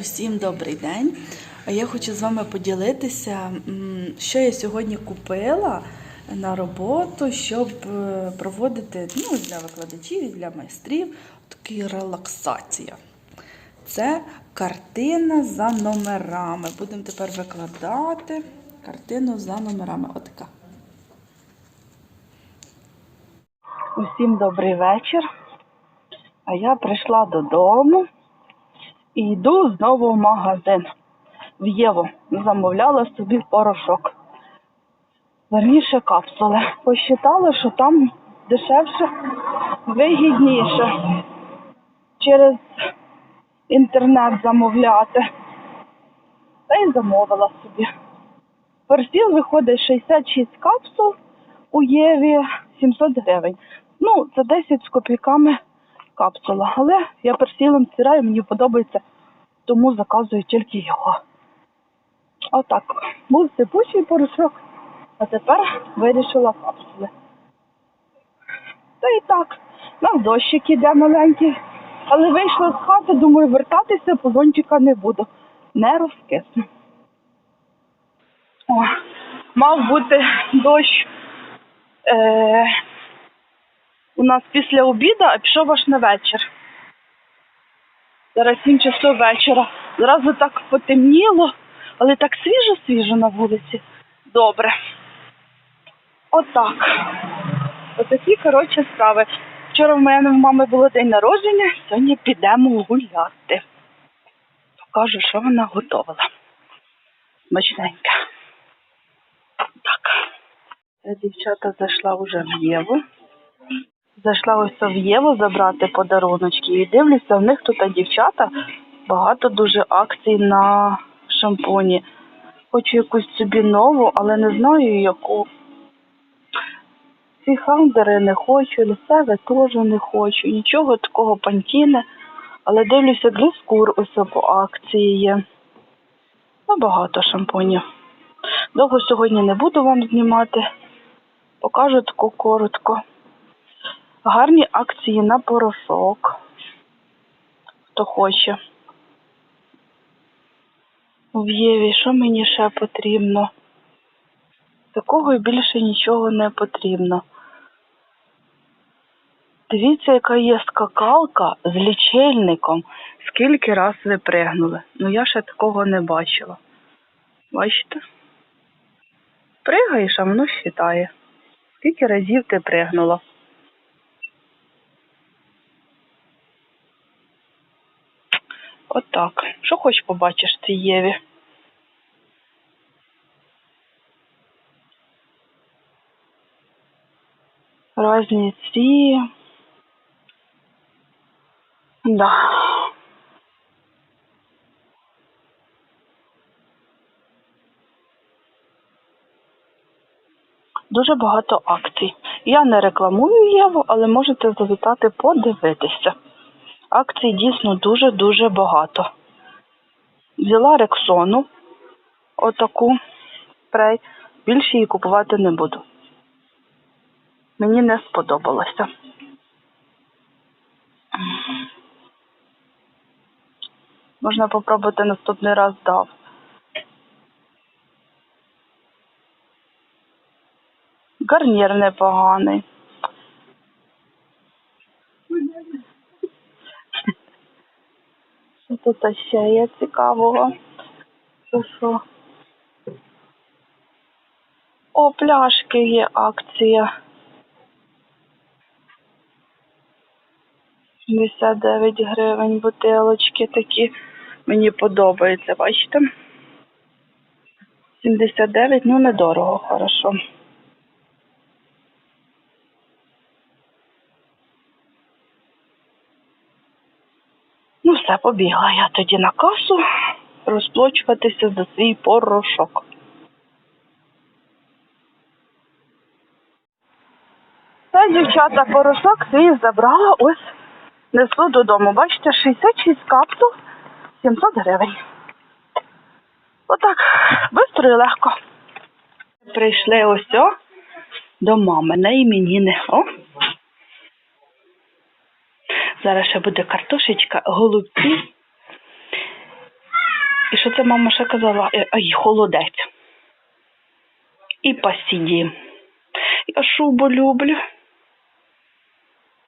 Усім добрий день. Я хочу з вами поділитися, що я сьогодні купила на роботу, щоб е, проводити ну, для викладачів і для майстрів такий релаксація. Це картина за номерами. Будемо тепер викладати картину за номерами. Отака. Усім добрий вечір. А я прийшла додому і йду знову в магазин. В Єву замовляла собі порошок. Верніше капсули. Посчитала, що там дешевше, вигідніше через інтернет замовляти. Та й замовила собі. Персіл виходить 66 капсул у Єві 700 гривень. Ну, це 10 з копійками капсула. Але я персілом стираю, мені подобається, тому заказую тільки його. Отак. Був сипучий порошок, а тепер вирішила капсули. Та і так, на дощик іде маленький. Але вийшла з хати, думаю, вертатися полончика не буду. Не розкисну. О, мав бути дощ е, у нас після обіду, а пішов аж на вечір. Зараз 7 часов вечора. Зразу так потемніло, але так свіжо-свіжо на вулиці. Добре. Отак. Отакі, коротше, справи. Вчора в мене в мами було день народження, сьогодні підемо гуляти. Покажу, що вона готувала. Смачненьке. Так. Дівчата зайшла вже в Єву. Зайшла ось в Єву забрати подаруночки і дивлюся, в них тут дівчата багато дуже акцій на шампуні. Хочу якусь собі нову, але не знаю яку. Ці хандери не хочу, лісеве теж не хочу, нічого такого пантіне. Але дивлюся, для ось по акції є. Ну, багато шампунів. Довго сьогодні не буду вам знімати. Покажу таку коротко. Гарні акції на порошок. Хто хоче. В Єві, що мені ще потрібно? Такого і більше нічого не потрібно. Дивіться, яка є скакалка з лічильником. Скільки раз ви пригнули. Ну я ще такого не бачила. Бачите? Пригаєш, а воно вважає. Скільки разів ти пригнула? Отак. Що хоч побачиш цій Єві? Разні ці. Да. Дуже багато акцій. Я не рекламую Єву, але можете завітати подивитися. Акцій дійсно дуже-дуже багато. Взяла Рексону, отаку спрей, більше її купувати не буду. Мені не сподобалося. Можна попробувати наступний раз дав. Гарнір непоганий. Що тут ще є цікавого? Що що? О, пляшки є акція. 79 гривень бутилочки такі. Мені подобається, бачите? 79, ну недорого, хорошо. Ну, все, побігла я тоді на касу розплачуватися за свій порошок. Та, дівчата, порошок свій забрала ось несу додому. Бачите, 66 капсул, 700 гривень. Отак, швидко і легко. Прийшли ось о, до мами на іменіни. О. Зараз ще буде картошечка, голубці І що це мама ще казала? Е, Ай, холодець. І посіді. Я шубу люблю.